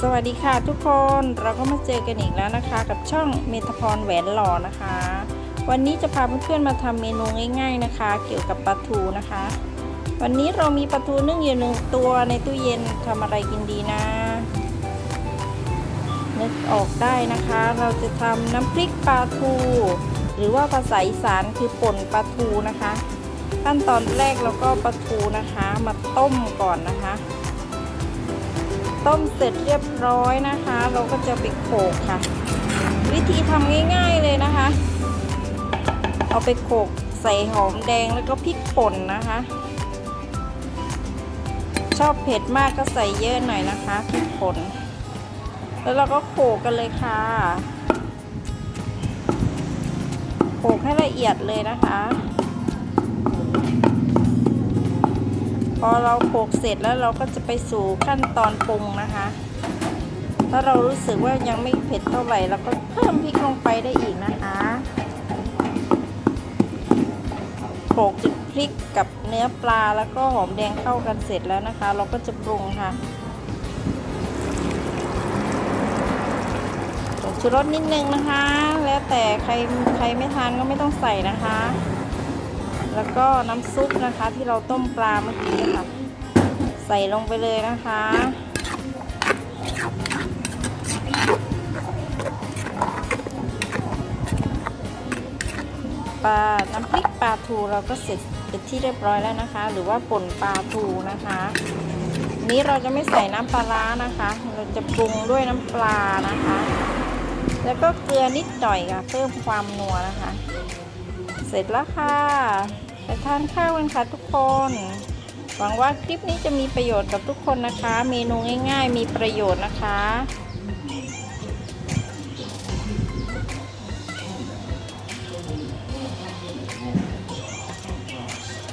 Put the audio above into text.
สวัสดีค่ะทุกคนเราก็มาเจอกันอีกแล้วนะคะ กับช่องเมทพรแหวนหล่อนะคะ วันนี้จะพาเพื่อนๆมาทำเมนูง่าย ๆนะคะ เกี่ยวกับปลาทูนะคะ วันนี้เรามีปลาทูนึ่งอยู่หนึ่งตัวในตู้เย็นทำอะไรกินดีนะนึกออกได้นะคะ เราจะทำน้ำพริกปลาทู หรือว่าภาษาอีสานคือป่นปลาทูนะคะ ขั้นตอนแรกเราก็ปลาทูนะคะ มาต้มก่อนนะคะ ต้มเสร็จเรียบร้อยนะคะ เราก็จะไปโขกค่ะ วิธีทำง่ายๆเลยนะคะ เอาไปโขกใส่หอมแดงแล้วก็พริกป่นนะคะ ชอบเผ็ดมากก็ใส่เยอะหน่อยนะคะพริกป่นแล้วเราก็โขกกันเลยค่ะโขกให้ละเอียดเลยนะคะ อเราโขกเสร็จแล้วเราก็จะไปสู่ขั้นตอนปรุงนะคะ ถ้าเรารู้สึกว่ายังไม่เผ็ดเท่าไหร่เราก็เพิ่มพริกลงไปได้อีกนะคะโขกจนพริกกับเนื้อปลาแล้วก็หอมแดงเข้ากันเสร็จแล้วนะคะ เราก็จะปรุงค่ะผงชูรสนิดนึงนะคะ แล้วแต่ใครใครไม่ทานก็ไม่ต้องใส่นะคะ แล้วก็น้ำซุปนะคะที่เราต้มปลาเมื่อกี้ค่ะใส่ลงไปเลยนะคะ ปลา น้ำพริกปลาทูเราก็เสร็จเป็นที่เรียบร้อยแล้วนะคะ หรือว่าป่นปลาทูนะคะ นี้เราจะไม่ใส่น้ำปลาร้านะคะ เราจะปรุงด้วยน้ำปลานะคะ แล้วก็เกลือนิดหน่อยค่ะ เพิ่มความนัวนะคะ ร็จแล้วค่ะ ไปทานข้าวกันค่ะทุกคน หวังว่าคลิปนี้จะมีประโยชน์กับทุกคนนะคะ เมนูง่าย ๆ มีประโยชน์นะคะ